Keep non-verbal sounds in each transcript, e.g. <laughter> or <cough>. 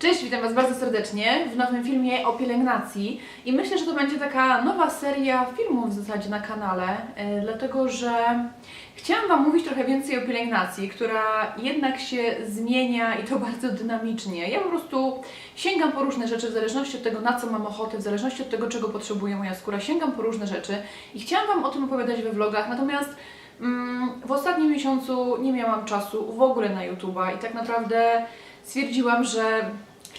Cześć, witam Was bardzo serdecznie w nowym filmie o pielęgnacji i myślę, że to będzie taka nowa seria filmów w zasadzie na kanale, e, dlatego że chciałam Wam mówić trochę więcej o pielęgnacji, która jednak się zmienia i to <laughs> bardzo dynamicznie. Ja po prostu sięgam po różne rzeczy w zależności od tego, na co mam ochotę, w zależności od tego, czego potrzebuje moja skóra, sięgam po różne rzeczy i chciałam Wam o tym opowiadać we vlogach, natomiast mm, w ostatnim miesiącu nie miałam czasu w ogóle na YouTube'a i tak naprawdę stwierdziłam, że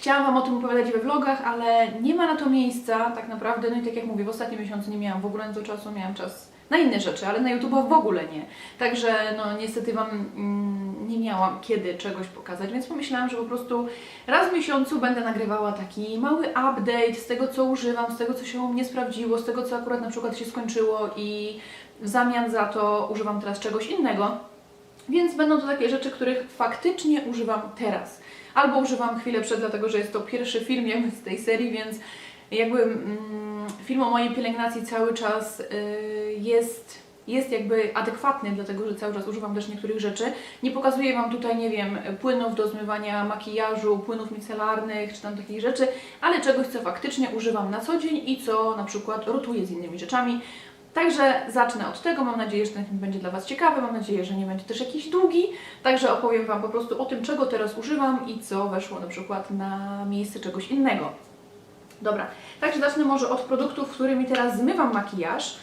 chciałam Wam o tym opowiadać we vlogach, ale nie ma na to miejsca tak naprawdę. No i tak jak mówię, w ostatnim miesiącu nie miałam w ogóle na to czasu, miałam czas na inne rzeczy, ale na YouTube'a w ogóle nie. Także no niestety Wam mm, nie miałam kiedy czegoś pokazać, więc pomyślałam, że po prostu raz w miesiącu będę nagrywała taki mały update z tego, co używam, z tego, co się u mnie sprawdziło, z tego, co akurat na przykład się skończyło i w zamian za to używam teraz czegoś innego. Więc będą to takie rzeczy, których faktycznie używam teraz. Albo używam chwilę przed, dlatego że jest to pierwszy film jakby z tej serii, więc jakby mm, film o mojej pielęgnacji cały czas y, jest, jest jakby adekwatny, dlatego że cały czas używam też niektórych rzeczy. Nie pokazuję Wam tutaj, nie wiem, płynów do zmywania makijażu, płynów micelarnych czy tam takich rzeczy, ale czegoś, co faktycznie używam na co dzień i co na przykład rotuję z innymi rzeczami. Także zacznę od tego. Mam nadzieję, że ten film będzie dla Was ciekawy. Mam nadzieję, że nie będzie też jakiś długi. Także opowiem Wam po prostu o tym, czego teraz używam i co weszło na przykład na miejsce czegoś innego. Dobra, także zacznę może od produktów, którymi teraz zmywam makijaż.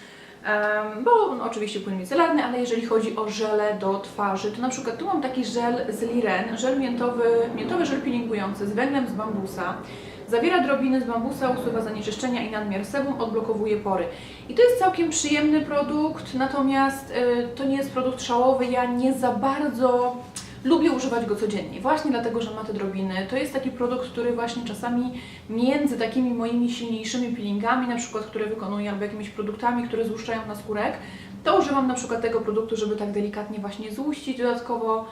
Bo no, oczywiście płyn micelarny, ale jeżeli chodzi o żele do twarzy, to na przykład tu mam taki żel z Liren, żel miętowy, miętowy żel peelingujący z węglem z bambusa. Zawiera drobiny z bambusa, usuwa zanieczyszczenia i nadmiar sebum, odblokowuje pory. I to jest całkiem przyjemny produkt, natomiast y, to nie jest produkt szałowy, ja nie za bardzo lubię używać go codziennie, właśnie dlatego, że ma te drobiny. To jest taki produkt, który właśnie czasami między takimi moimi silniejszymi peelingami, na przykład, które wykonuję, albo jakimiś produktami, które złuszczają na skórek, to używam na przykład tego produktu, żeby tak delikatnie właśnie złuścić dodatkowo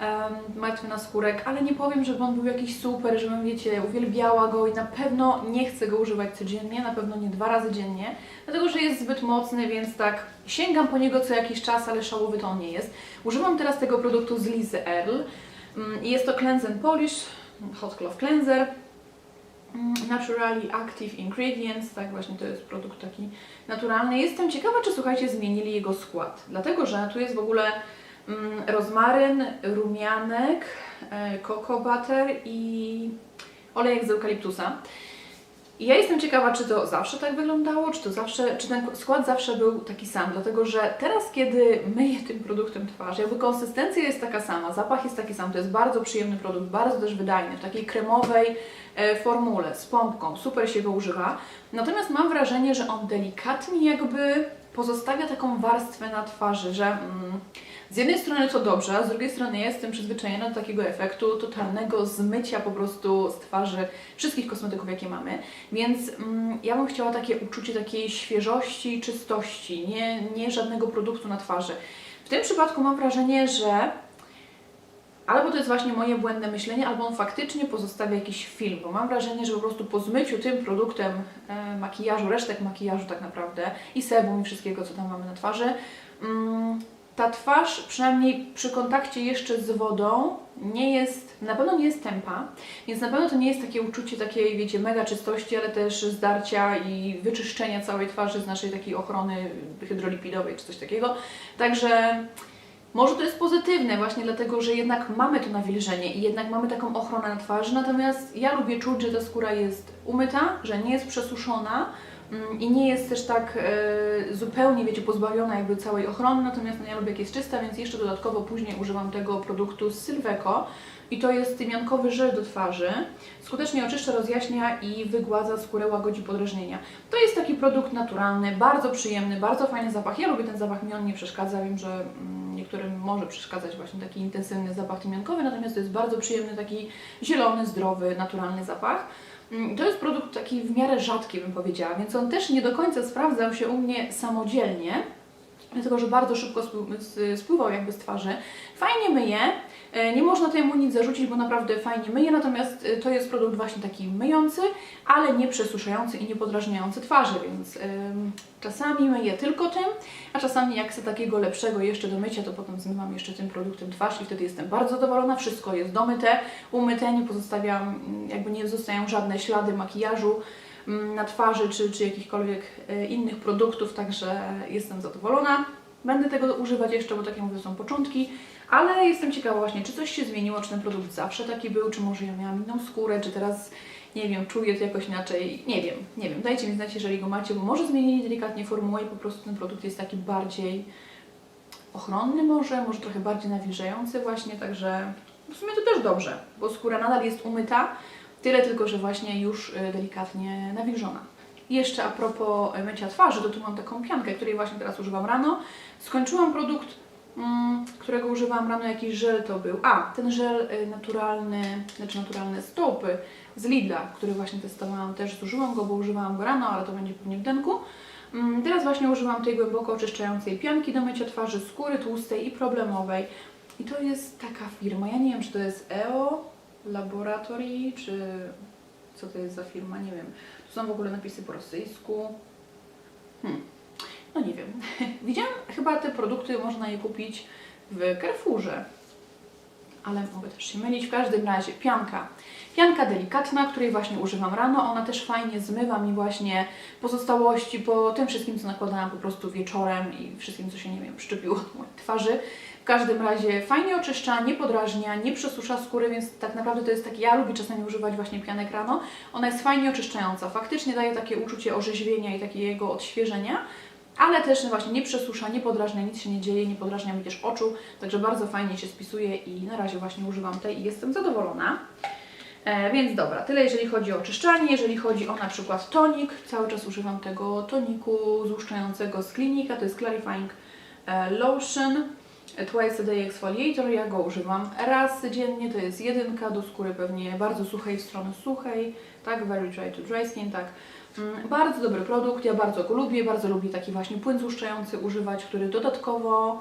um, martwy na skórek, ale nie powiem, żeby on był jakiś super, żebym, wiecie, uwielbiała go i na pewno nie chcę go używać codziennie, na pewno nie dwa razy dziennie, dlatego, że jest zbyt mocny, więc tak sięgam po niego co jakiś czas, ale szałowy to on nie jest. Używam teraz tego produktu z Lizy Earl mm, i jest to Cleanse and Polish Hot Cloth Cleanser. Mm, Naturally Active Ingredients, tak właśnie to jest produkt taki naturalny. Jestem ciekawa, czy słuchajcie, zmienili jego skład, dlatego że tu jest w ogóle rozmaryn, rumianek, e, cocoa butter i olejek z eukaliptusa. I ja jestem ciekawa, czy to zawsze tak wyglądało, czy to zawsze, czy ten skład zawsze był taki sam, dlatego że teraz, kiedy myję tym produktem twarz, jakby konsystencja jest taka sama, zapach jest taki sam, to jest bardzo przyjemny produkt, bardzo też wydajny, w takiej kremowej e, formule, z pompką, super się go używa. Natomiast mam wrażenie, że on delikatnie jakby pozostawia taką warstwę na twarzy, że mm, z jednej strony to dobrze, a z drugiej strony jestem przyzwyczajona do takiego efektu totalnego zmycia po prostu z twarzy wszystkich kosmetyków, jakie mamy. Więc mm, ja bym chciała takie uczucie takiej świeżości, czystości, nie, nie żadnego produktu na twarzy. W tym przypadku mam wrażenie, że albo to jest właśnie moje błędne myślenie, albo on faktycznie pozostawia jakiś film, bo mam wrażenie, że po prostu po zmyciu tym produktem e, makijażu, resztek makijażu tak naprawdę i sebum i wszystkiego, co tam mamy na twarzy, mm, ta twarz, przynajmniej przy kontakcie jeszcze z wodą, nie jest, na pewno nie jest tempa, więc na pewno to nie jest takie uczucie takiej, wiecie, mega czystości, ale też zdarcia i wyczyszczenia całej twarzy z naszej takiej ochrony hydrolipidowej czy coś takiego. Także może to jest pozytywne właśnie dlatego, że jednak mamy to nawilżenie i jednak mamy taką ochronę na twarzy, natomiast ja lubię czuć, że ta skóra jest umyta, że nie jest przesuszona, i nie jest też tak e, zupełnie, wiecie, pozbawiona jakby całej ochrony, natomiast no, ja lubię jak jest czysta, więc jeszcze dodatkowo później używam tego produktu z Sylveco i to jest tymiankowy żel do twarzy. Skutecznie oczyszcza, rozjaśnia i wygładza skórę, łagodzi podrażnienia. To jest taki produkt naturalny, bardzo przyjemny, bardzo fajny zapach. Ja lubię ten zapach, mi on nie przeszkadza, wiem, że mm, niektórym może przeszkadzać właśnie taki intensywny zapach tymiankowy, natomiast to jest bardzo przyjemny, taki zielony, zdrowy, naturalny zapach. Mm, To jest produkt taki w miarę rzadki, bym powiedziała, więc on też nie do końca sprawdzał się u mnie samodzielnie, dlatego że bardzo szybko spływał jakby z twarzy. Fajnie myje, E, Nie można temu nic zarzucić, bo naprawdę fajnie myje, natomiast e, to jest produkt właśnie taki myjący, ale nie przesuszający i nie podrażniający twarzy, więc czasami myję tylko tym, a czasami jak chcę takiego lepszego jeszcze do mycia, to potem zmywam jeszcze tym produktem twarz i wtedy jestem bardzo zadowolona. Wszystko jest domyte, umyte, nie pozostawiam, mm, jakby nie zostają żadne ślady makijażu mm, na twarzy czy, czy jakichkolwiek e, innych produktów, także jestem zadowolona. Będę tego używać jeszcze, bo tak jak mówię, są początki, ale jestem ciekawa właśnie, czy coś się zmieniło, czy ten produkt zawsze taki był, czy może ja miałam inną skórę, czy teraz, nie wiem, czuję to jakoś inaczej. Nie wiem, nie wiem. Dajcie mi znać, jeżeli go macie, bo może zmienili delikatnie formułę i po prostu ten produkt jest taki bardziej ochronny może, może trochę bardziej nawilżający właśnie, także w sumie to też dobrze, bo skóra nadal jest umyta, tyle tylko, że właśnie już y, delikatnie nawilżona. Jeszcze a propos mycia twarzy, to tu mam taką piankę, której właśnie teraz używam rano. Skończyłam produkt, którego używałam rano, jakiś żel to był. A, ten żel y, naturalny, znaczy naturalne stopy z Lidla, który właśnie testowałam, też zużyłam go, bo używałam go rano, ale to będzie pewnie w denku. Mm, Teraz właśnie używam tej głęboko oczyszczającej pianki do mycia twarzy, skóry tłustej i problemowej. I to jest taka firma, ja nie wiem, czy to jest EO Laboratory, czy co to jest za firma, nie wiem. Tu są w ogóle napisy po rosyjsku. Hmm. No nie wiem. <laughs> Widziałam chyba te produkty, można je kupić w Carrefourze. Ale mogę też się mylić. W każdym razie pianka. Pianka delikatna, której właśnie używam rano. Ona też fajnie zmywa mi właśnie pozostałości po tym wszystkim, co nakładałam po prostu wieczorem i wszystkim, co się, nie wiem, przyczepiło do mojej twarzy. W każdym razie fajnie oczyszcza, nie podrażnia, nie przesusza skóry, więc tak naprawdę to jest taki, ja lubię czasami używać właśnie pianek rano. Ona jest fajnie oczyszczająca, faktycznie daje takie uczucie orzeźwienia i takiego odświeżenia, ale też właśnie nie przesusza, nie podrażnia, nic się nie dzieje, nie podrażnia mi też oczu, także bardzo fajnie się spisuje i na razie właśnie używam tej i jestem zadowolona. E, więc dobra, tyle jeżeli chodzi o oczyszczanie, jeżeli chodzi o na przykład tonik, cały czas używam tego toniku złuszczającego z klinika, to jest Clarifying e, Lotion. Twice a Day Exfoliator, ja go używam raz dziennie, to jest jedynka do skóry pewnie bardzo suchej w stronę suchej, tak, very dry to dry skin, tak. Mm, Bardzo dobry produkt, ja bardzo go lubię, bardzo lubię taki właśnie płyn złuszczający używać, który dodatkowo,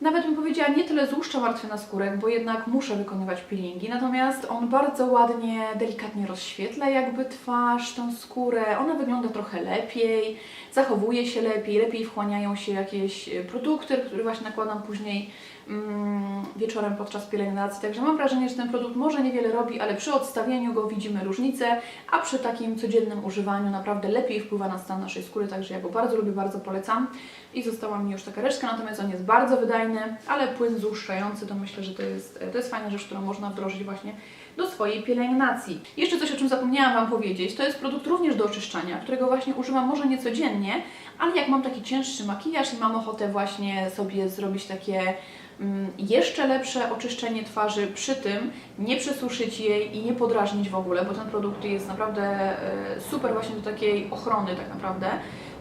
nawet bym powiedziała, nie tyle złuszcza na skórek, bo jednak muszę wykonywać peelingi, natomiast on bardzo ładnie, delikatnie rozświetla jakby twarz, tą skórę, ona wygląda trochę lepiej, zachowuje się lepiej, lepiej wchłaniają się jakieś e, produkty, które właśnie nakładam później mm, wieczorem podczas pielęgnacji. Także mam wrażenie, że ten produkt może niewiele robi, ale przy odstawieniu go widzimy różnicę, a przy takim codziennym używaniu naprawdę lepiej wpływa na stan naszej skóry, także ja go bardzo lubię, bardzo polecam. I została mi już taka resztka, natomiast on jest bardzo wydajny, ale płyn złuszczający to myślę, że to jest, to jest fajna rzecz, którą można wdrożyć właśnie do swojej pielęgnacji. Jeszcze coś, o czym zapomniałam Wam powiedzieć, to jest produkt również do oczyszczania, którego właśnie używam może nie codziennie, ale jak mam taki cięższy makijaż i mam ochotę właśnie sobie zrobić takie mm, jeszcze lepsze oczyszczenie twarzy, przy tym nie przesuszyć jej i nie podrażnić w ogóle, bo ten produkt jest naprawdę e, super właśnie do takiej ochrony tak naprawdę.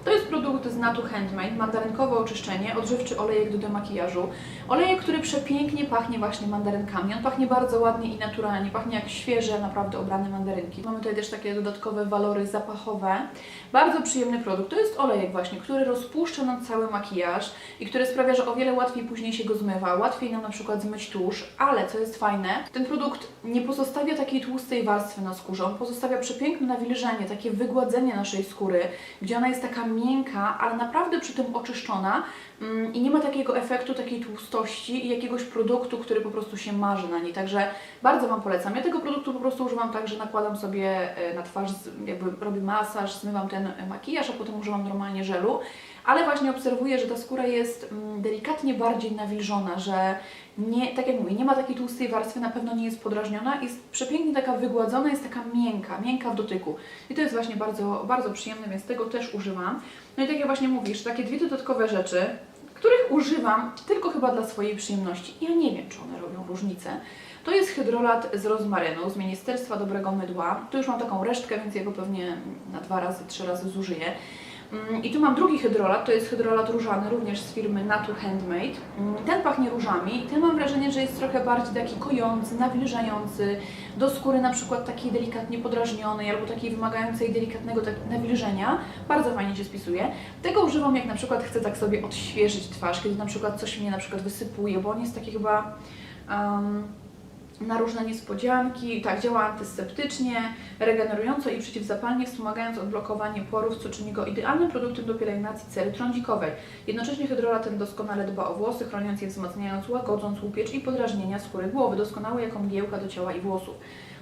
To jest produkt z Natu Handmade, mandarynkowe oczyszczenie, odżywczy olejek do demakijażu. Olejek, który przepięknie pachnie właśnie mandarynkami. On pachnie bardzo ładnie i naturalnie, pachnie jak świeże, naprawdę obrane mandarynki. Mamy tutaj też takie dodatkowe walory zapachowe. Bardzo przyjemny produkt. To jest olejek właśnie, który rozpuszcza nam cały makijaż i który sprawia, że o wiele łatwiej później się go zmywa. Łatwiej nam na przykład zmyć tusz, ale co jest fajne, ten produkt nie pozostawia takiej tłustej warstwy na skórze. On pozostawia przepiękne nawilżenie, takie wygładzenie naszej skóry, gdzie ona jest taka miękka, ale naprawdę przy tym oczyszczona mm, i nie ma takiego efektu takiej tłustości i jakiegoś produktu, który po prostu się marzy na niej. Także bardzo Wam polecam. Ja tego produktu po prostu używam tak, że nakładam sobie e, na twarz, jakby robię masaż, zmywam ten e, makijaż, a potem używam normalnie żelu. Ale właśnie obserwuję, że ta skóra jest mm, delikatnie bardziej nawilżona, że nie, tak jak mówię, nie ma takiej tłustej warstwy, na pewno nie jest podrażniona, jest przepięknie taka wygładzona, jest taka miękka, miękka w dotyku. I to jest właśnie bardzo, bardzo przyjemne, więc tego też używam. No i tak jak właśnie mówisz, takie dwie dodatkowe rzeczy, których używam tylko chyba dla swojej przyjemności. Ja nie wiem, czy one robią różnicę. To jest hydrolat z rozmarynu z Ministerstwa Dobrego Mydła. Tu już mam taką resztkę, więc jego pewnie na dwa razy, trzy razy zużyję. Mm, I tu mam drugi hydrolat, to jest hydrolat różany, również z firmy Natu Handmade. Mm, Ten pachnie różami i ten mam wrażenie, że jest trochę bardziej taki kojący, nawilżający, do skóry na przykład takiej delikatnie podrażnionej albo takiej wymagającej delikatnego tak nawilżenia. Bardzo fajnie się spisuje. Tego używam jak na przykład chcę tak sobie odświeżyć twarz, kiedy na przykład coś mnie na przykład wysypuje, bo on jest taki chyba... Um, na różne niespodzianki. Tak, działa antyseptycznie, regenerująco i przeciwzapalnie, wspomagając odblokowanie porów, co czyni go idealnym produktem do pielęgnacji cery trądzikowej. Jednocześnie hydrolat ten doskonale dba o włosy, chroniąc je, wzmacniając, łagodząc łupiecz i podrażnienia skóry głowy, doskonały jako mgiełka do ciała i włosów.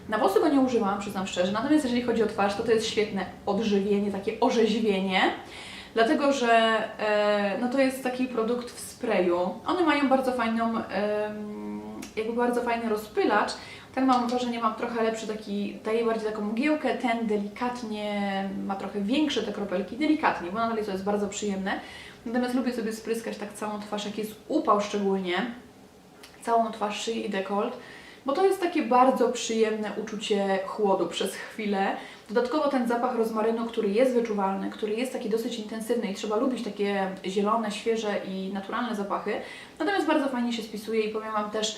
Na włosy go nie używałam, przyznam szczerze, natomiast jeżeli chodzi o twarz, to to jest świetne odżywienie, takie orzeźwienie. Dlatego, że e, no to jest taki produkt w sprayu. One mają bardzo fajną, em, jakby bardzo fajny rozpylacz. Ten mam wrażenie, mam trochę lepszy taki, daje bardziej taką mgiełkę, ten delikatnie, ma trochę większe te kropelki, delikatnie, bo nadal to jest bardzo przyjemne. Natomiast lubię sobie spryskać tak całą twarz, jak jest upał szczególnie, całą twarz, szyję i dekolt, bo to jest takie bardzo przyjemne uczucie chłodu przez chwilę. Dodatkowo ten zapach rozmarynu, który jest wyczuwalny, który jest taki dosyć intensywny i trzeba lubić takie zielone, świeże i naturalne zapachy. Natomiast bardzo fajnie się spisuje i powiem Wam też,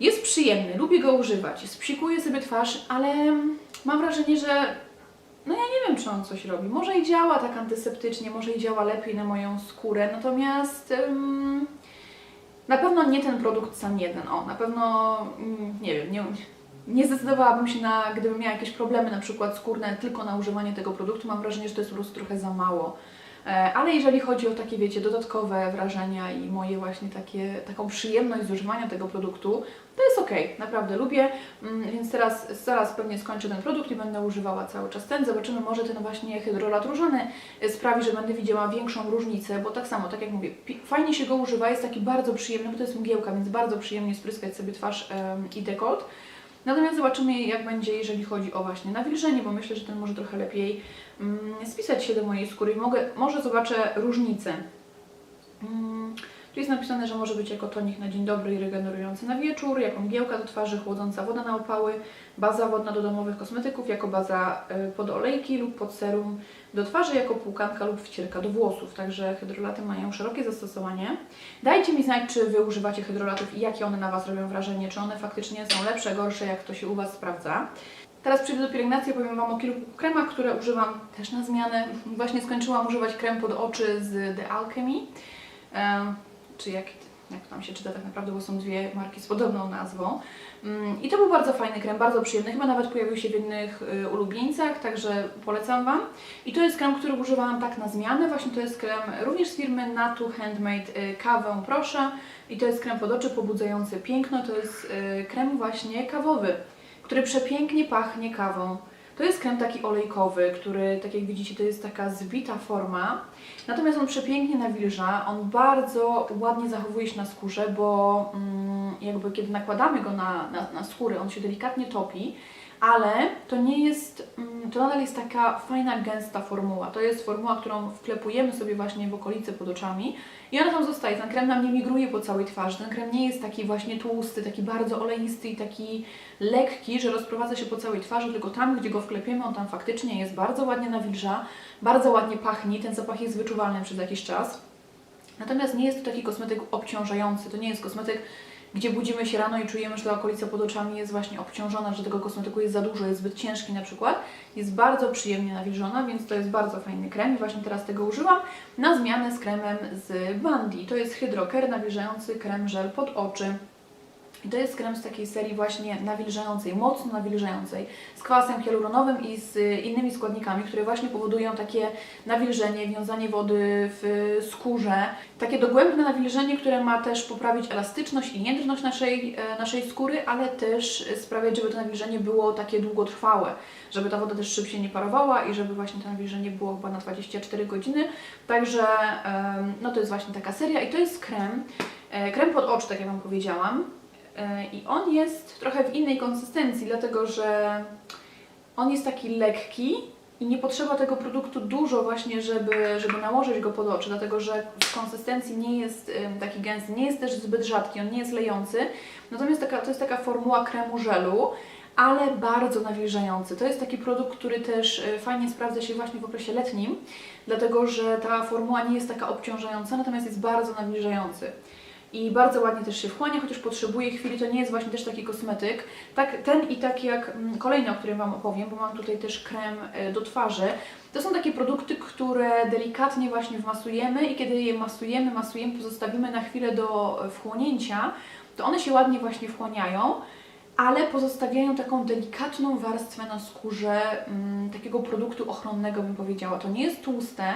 jest przyjemny, lubię go używać, spsikuję sobie twarz, ale mam wrażenie, że no ja nie wiem, czy on coś robi. Może i działa tak antyseptycznie, może i działa lepiej na moją skórę, natomiast ym, na pewno nie ten produkt sam jeden. O, na pewno, mm, nie wiem, nie, nie zdecydowałabym się na, gdybym miała jakieś problemy na przykład skórne tylko na używanie tego produktu. Mam wrażenie, że to jest po prostu trochę za mało. E, Ale jeżeli chodzi o takie, wiecie, dodatkowe wrażenia i moje właśnie takie, taką przyjemność z używania tego produktu, to jest ok, naprawdę lubię, mm, więc teraz zaraz pewnie skończę ten produkt i będę używała cały czas ten. Zobaczymy, może ten właśnie hydrolat różany y, sprawi, że będę widziała większą różnicę, bo tak samo, tak jak mówię, fajnie się go używa, jest taki bardzo przyjemny, bo to jest mgiełka, więc bardzo przyjemnie spryskać sobie twarz i dekolt. Natomiast zobaczymy, jak będzie, jeżeli chodzi o właśnie nawilżenie, bo myślę, że ten może trochę lepiej mm, spisać się do mojej skóry i mogę, może zobaczę różnicę. Mm, tu jest napisane, że może być jako tonik na dzień dobry i regenerujący na wieczór, jako mgiełka do twarzy, chłodząca woda na opały, baza wodna do domowych kosmetyków, jako baza y, pod olejki lub pod serum do twarzy, jako płukanka lub wcierka do włosów. Także hydrolaty mają szerokie zastosowanie. Dajcie mi znać, czy Wy używacie hydrolatów i jakie one na Was robią wrażenie, czy one faktycznie są lepsze, gorsze, jak to się u Was sprawdza. Teraz przejdę do pielęgnacji, opowiem Wam o kilku kremach, które używam też na zmianę. Właśnie skończyłam używać krem pod oczy z The Alchemy. Czy jak, jak tam się czyta tak naprawdę, bo są dwie marki z podobną nazwą. Mm, I to był bardzo fajny krem, bardzo przyjemny. Chyba nawet pojawił się w innych y, ulubieńcach, także polecam Wam. I to jest krem, który używałam tak na zmianę. Właśnie to jest krem również z firmy Natu Handmade y, Kawę Proszę. I to jest krem pod oczy pobudzający piękno. To jest y, krem właśnie kawowy, który przepięknie pachnie kawą. To jest krem taki olejkowy, który, tak jak widzicie, to jest taka zbita forma. Natomiast on przepięknie nawilża, on bardzo ładnie zachowuje się na skórze, bo mm, jakby kiedy nakładamy go na, na, na skórę, on się delikatnie topi, ale to nie jest, mm, to nadal jest taka fajna, gęsta formuła. To jest formuła, którą wklepujemy sobie właśnie w okolice pod oczami i ona tam zostaje. Ten krem nam nie migruje po całej twarzy. Ten krem nie jest taki właśnie tłusty, taki bardzo oleisty i taki lekki, że rozprowadza się po całej twarzy, tylko tam, gdzie go wklepiemy, on tam faktycznie jest bardzo ładnie nawilża, bardzo ładnie pachnie, ten zapach jest wyczuwalny przez jakiś czas. Natomiast nie jest to taki kosmetyk obciążający, to nie jest kosmetyk, gdzie budzimy się rano i czujemy, że ta okolica pod oczami jest właśnie obciążona, że tego kosmetyku jest za dużo, jest zbyt ciężki na przykład. Jest bardzo przyjemnie nawilżona, więc to jest bardzo fajny krem i właśnie teraz tego użyłam na zmianę z kremem z Bandi. To jest Hydroker nawilżający krem żel pod oczy. I to jest krem z takiej serii właśnie nawilżającej, mocno nawilżającej, z kwasem hialuronowym i z y, innymi składnikami, które właśnie powodują takie nawilżenie, wiązanie wody w skórze. Takie dogłębne nawilżenie, które ma też poprawić elastyczność i jędrność naszej, e, naszej skóry, ale też sprawiać, żeby to nawilżenie było takie długotrwałe, żeby ta woda też szybciej nie parowała i żeby właśnie to nawilżenie było chyba na 24 godziny. Także no to jest właśnie taka seria i to jest krem, e, krem pod oczy, tak jak Wam powiedziałam. E, I on jest trochę w innej konsystencji, dlatego że on jest taki lekki i nie potrzeba tego produktu dużo właśnie, żeby, żeby nałożyć go pod oczy, dlatego że w konsystencji nie jest taki gęsty, nie jest też zbyt rzadki, on nie jest lejący. Natomiast taka, to jest taka formuła kremu żelu, ale bardzo nawilżający. To jest taki produkt, który też e, fajnie sprawdza się właśnie w okresie letnim, dlatego że ta formuła nie jest taka obciążająca, natomiast jest bardzo nawilżający i bardzo ładnie też się wchłania, chociaż potrzebuje chwili, to nie jest właśnie też taki kosmetyk. Tak, ten i tak jak mm, kolejny, o którym Wam opowiem, bo mam tutaj też krem e, do twarzy. To są takie produkty, które delikatnie właśnie wmasujemy i kiedy je masujemy, masujemy, pozostawimy na chwilę do e, wchłonięcia, to one się ładnie właśnie wchłaniają. Ale pozostawiają taką delikatną warstwę na skórze mm, takiego produktu ochronnego, bym powiedziała. To nie jest tłuste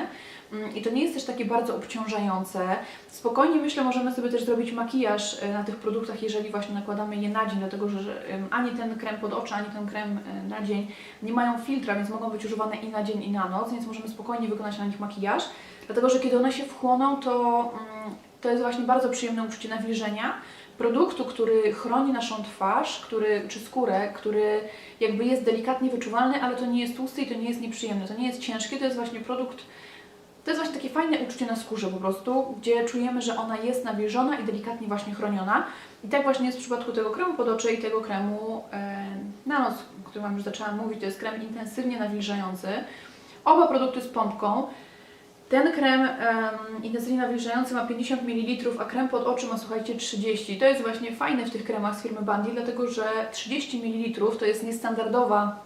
mm, i to nie jest też takie bardzo obciążające. Spokojnie myślę, możemy sobie też zrobić makijaż e, na tych produktach, jeżeli właśnie nakładamy je na dzień, dlatego że ani ten krem pod oczy, ani ten krem e, na dzień nie mają filtra, więc mogą być używane i na dzień, i na noc, więc możemy spokojnie wykonać na nich makijaż. Dlatego, że kiedy one się wchłoną, to, mm, to jest właśnie bardzo przyjemne uczucie nawilżenia produktu, który chroni naszą twarz, który, czy skórę, który jakby jest delikatnie wyczuwalny, ale to nie jest tłusty i to nie jest nieprzyjemne, to nie jest ciężkie, to jest właśnie produkt, to jest właśnie takie fajne uczucie na skórze po prostu, gdzie czujemy, że ona jest nawilżona i delikatnie właśnie chroniona. I tak właśnie jest w przypadku tego kremu pod oczy i tego kremu e, na noc, o którym Wam już zaczęłam mówić, to jest krem intensywnie nawilżający. Oba produkty z pompką. Ten krem um, intensywnie nawilżający ma 50 ml, a krem pod oczy ma słuchajcie 30. To jest właśnie fajne w tych kremach z firmy Bandy, dlatego że 30 ml to jest niestandardowa,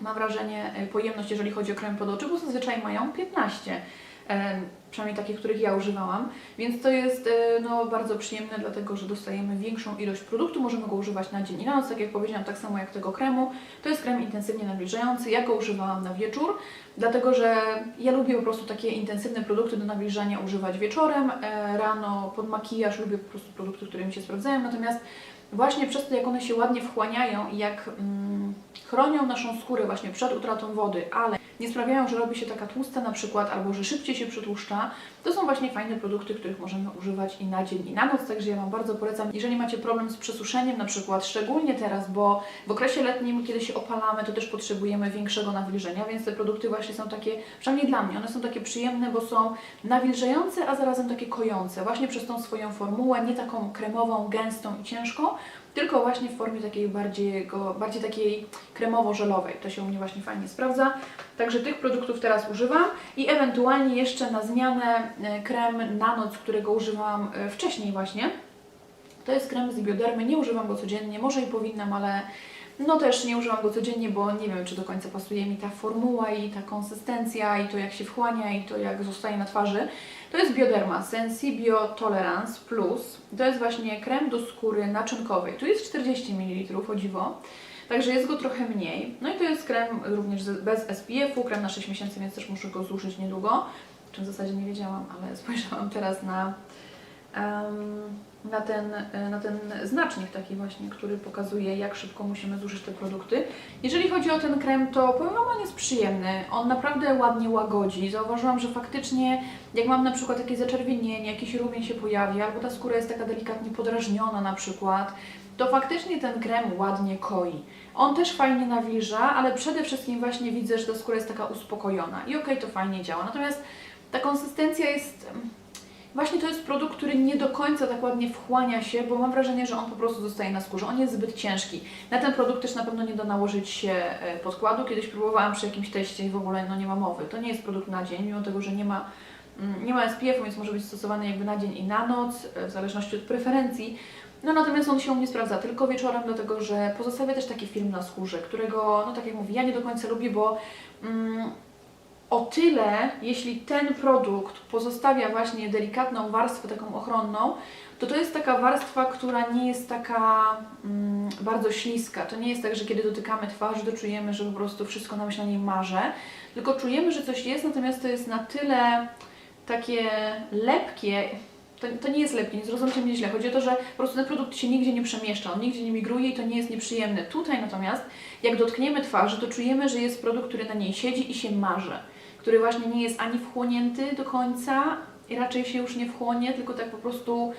mam wrażenie, pojemność, jeżeli chodzi o krem pod oczy, bo zazwyczaj mają 15. em, przynajmniej takie, których ja używałam, więc to jest e, no, bardzo przyjemne, dlatego że dostajemy większą ilość produktu, możemy go używać na dzień i na noc, tak jak powiedziałam, tak samo jak tego kremu. To jest krem intensywnie nawilżający, ja go używałam na wieczór, dlatego że ja lubię po prostu takie intensywne produkty do nawilżania używać wieczorem, e, rano, pod makijaż, lubię po prostu produkty, które mi się sprawdzają, natomiast właśnie przez to, jak one się ładnie wchłaniają i jak mm, chronią naszą skórę właśnie przed utratą wody, ale nie sprawiają, że robi się taka tłusta na przykład, albo że szybciej się przytłuszcza, to są właśnie fajne produkty, których możemy używać i na dzień, i na noc, także ja Wam bardzo polecam. Jeżeli macie problem z przesuszeniem na przykład, szczególnie teraz, bo w okresie letnim, kiedy się opalamy, to też potrzebujemy większego nawilżenia, więc te produkty właśnie są takie, przynajmniej dla mnie, one są takie przyjemne, bo są nawilżające, a zarazem takie kojące, właśnie przez tą swoją formułę, nie taką kremową, gęstą i ciężką, tylko właśnie w formie takiej bardziej, bardziej takiej kremowo-żelowej. To się u mnie właśnie fajnie sprawdza. Także tych produktów teraz używam i ewentualnie jeszcze na zmianę e, krem na noc, którego używałam e, wcześniej właśnie. To jest krem z biodermy, nie używam go codziennie, może i powinnam, ale no też nie używam go codziennie, bo nie wiem, czy do końca pasuje mi ta formuła i ta konsystencja i to jak się wchłania i to jak zostaje na twarzy. To jest Bioderma Sensi Bio Tolerance Plus. To jest właśnie krem do skóry naczynkowej. Tu jest 40 ml, o dziwo. Także jest go trochę mniej. No i to jest krem również bez SPF-u, krem na 6 miesięcy, więc też muszę go zużyć niedługo. O czym w zasadzie nie wiedziałam, ale <laughs> spojrzałam teraz na, na, ten, e, na ten znacznik taki właśnie, który pokazuje, jak szybko musimy zużyć te produkty. Jeżeli chodzi o ten krem, to powiem Wam, on jest przyjemny. On naprawdę ładnie łagodzi. Zauważyłam, że faktycznie jak mam na przykład jakieś zaczerwienienie, jakiś rumień się pojawi, albo ta skóra jest taka delikatnie podrażniona na przykład, to faktycznie ten krem ładnie koi. On też fajnie nawilża, ale przede wszystkim właśnie widzę, że ta skóra jest taka uspokojona i okej, to fajnie działa. Natomiast ta konsystencja jest... Właśnie to jest produkt, który nie do końca tak ładnie wchłania się, bo mam wrażenie, że on po prostu zostaje na skórze. On jest zbyt ciężki. Na ten produkt też na pewno nie da nałożyć się e, podkładu. Kiedyś próbowałam przy jakimś teście i w ogóle no nie ma mowy. To nie jest produkt na dzień, mimo tego, że nie ma, mm, nie ma SPF-u, więc może być stosowany jakby na dzień i na noc, e, w zależności od preferencji. No natomiast on się u mnie sprawdza tylko wieczorem, dlatego że pozostawia też taki film na skórze, którego, no tak jak mówię, ja nie do końca lubię, bo mm, o tyle, jeśli ten produkt pozostawia właśnie delikatną warstwę taką ochronną, to to jest taka warstwa, która nie jest taka mm, bardzo śliska. To nie jest tak, że kiedy dotykamy twarzy, to czujemy, że po prostu wszystko nam się na niej marze, tylko czujemy, że coś jest, natomiast to jest na tyle takie lepkie, to, to nie jest lepkie, nie zrozumcie mnie źle. Chodzi o to, że po prostu ten produkt się nigdzie nie przemieszcza, on nigdzie nie migruje i to nie jest nieprzyjemne. Tutaj natomiast, jak dotkniemy twarzy, to czujemy, że jest produkt, który na niej siedzi i się marze, który właśnie nie jest ani wchłonięty do końca i raczej się już nie wchłonie, tylko tak po prostu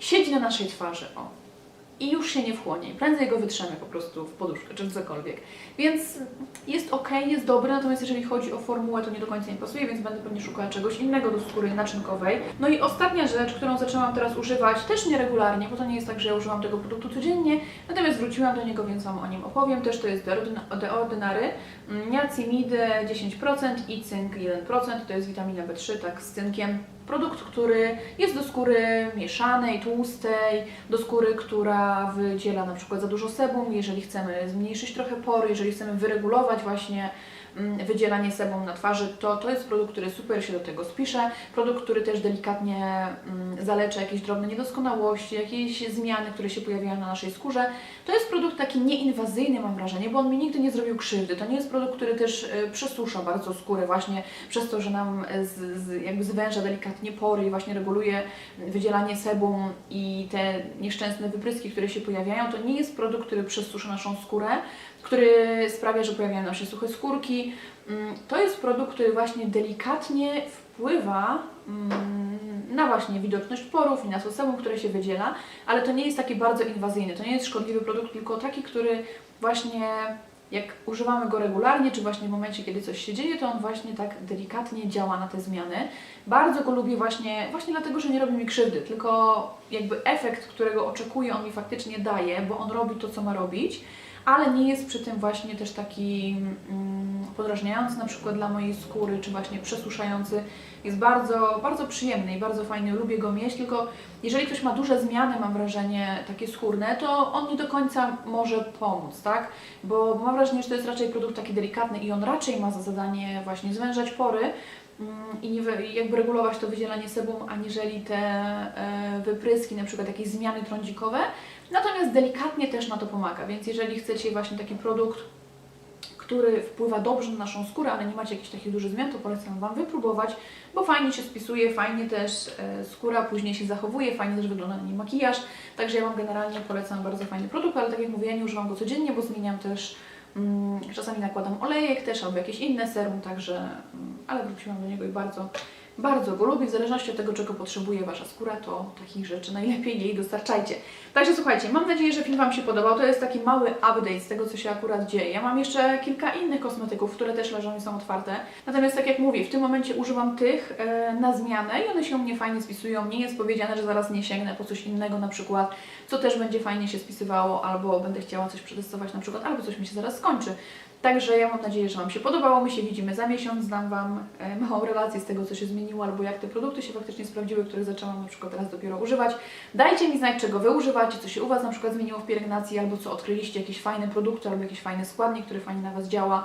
siedzi na naszej twarzy. O. I już się nie wchłonie. Prędzej go wytrzemy po prostu w poduszkę czy w cokolwiek. Więc jest ok, jest dobry, natomiast jeżeli chodzi o formułę, to nie do końca mi pasuje, więc będę pewnie szukała czegoś innego do skóry naczynkowej. No i ostatnia rzecz, którą zaczęłam teraz używać, też nieregularnie, bo to nie jest tak, że ja używam tego produktu codziennie, natomiast wróciłam do niego, więc Wam o nim opowiem. Też to jest The Ordina- The Ordinary, mm, niacinidy 10% i cynk 1%, to jest witamina B3, tak z cynkiem. Produkt, który jest do skóry mieszanej, tłustej, do skóry, która wydziela na przykład za dużo sebum, jeżeli chcemy zmniejszyć trochę pory, jeżeli chcemy wyregulować właśnie wydzielanie sebum na twarzy, to to jest produkt, który super się do tego spisze. Produkt, który też delikatnie mm, zalecza jakieś drobne niedoskonałości, jakieś zmiany, które się pojawiają na naszej skórze. To jest produkt taki nieinwazyjny, mam wrażenie, bo on mi nigdy nie zrobił krzywdy. To nie jest produkt, który też y, przesusza bardzo skórę właśnie przez to, że nam y, z, z, jakby zwęża delikatnie pory i właśnie reguluje wydzielanie sebum i te nieszczęsne wypryski, które się pojawiają. To nie jest produkt, który przesusza naszą skórę, który sprawia, że pojawiają nam się suche skórki. Mm, To jest produkt, który właśnie delikatnie wpływa mm, na właśnie widoczność porów i na to sebum, które się wydziela, ale to nie jest taki bardzo inwazyjny, to nie jest szkodliwy produkt, tylko taki, który właśnie jak używamy go regularnie, czy właśnie w momencie, kiedy coś się dzieje, to on właśnie tak delikatnie działa na te zmiany. Bardzo go lubię właśnie, właśnie dlatego, że nie robi mi krzywdy, tylko jakby efekt, którego oczekuję, on mi faktycznie daje, bo on robi to, co ma robić, ale nie jest przy tym właśnie też taki mm, podrażniający na przykład dla mojej skóry, czy właśnie przesuszający. Jest bardzo, bardzo przyjemny i bardzo fajny, lubię go mieć, tylko jeżeli ktoś ma duże zmiany, mam wrażenie, takie skórne, to on nie do końca może pomóc, tak? Bo, mam wrażenie, że to jest raczej produkt taki delikatny i on raczej ma za zadanie właśnie zwężać pory, i nie, jakby regulować to wydzielanie sebum, aniżeli te e, wypryski, na przykład jakieś zmiany trądzikowe. Natomiast delikatnie też na to pomaga, więc jeżeli chcecie właśnie taki produkt, który wpływa dobrze na naszą skórę, ale nie macie jakichś takich dużych zmian, to polecam Wam wypróbować, bo fajnie się spisuje, fajnie też e, skóra później się zachowuje, fajnie też wygląda na niej makijaż, także ja Wam generalnie polecam bardzo fajny produkt, ale tak jak mówię, ja nie używam go codziennie, bo zmieniam też Mm, czasami nakładam olejek też albo jakieś inne serum, także, mm, ale wróciłam do niego i bardzo, bardzo go lubię. W zależności od tego, czego potrzebuje Wasza skóra, to takich rzeczy najlepiej jej dostarczajcie. Także słuchajcie, mam nadzieję, że film Wam się podobał. To jest taki mały update z tego, co się akurat dzieje. Ja mam jeszcze kilka innych kosmetyków, które też leżą i są otwarte. Natomiast tak jak mówię, w tym momencie używam tych e, na zmianę i one się u mnie fajnie spisują. Nie jest powiedziane, że zaraz nie sięgnę po coś innego na przykład, co też będzie fajnie się spisywało, albo będę chciała coś przetestować na przykład, albo coś mi się zaraz skończy. Także ja mam nadzieję, że Wam się podobało. My się widzimy za miesiąc. Dam Wam e, małą relację z tego, co się zmieniło, albo jak te produkty się faktycznie sprawdziły, których zaczęłam na przykład teraz dopiero używać. Dajcie mi znać, czego Wy używacie, co się u Was na przykład zmieniło w pielęgnacji, albo co odkryliście, jakieś fajne produkty, albo jakiś fajny składnik, który fajnie na Was działa.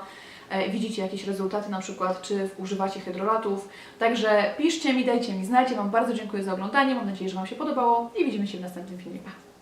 E, Widzicie jakieś rezultaty na przykład, czy używacie hydrolatów. Także piszcie mi, dajcie mi znać. Ja Wam bardzo dziękuję za oglądanie. Mam nadzieję, że Wam się podobało i widzimy się w następnym filmie. Pa!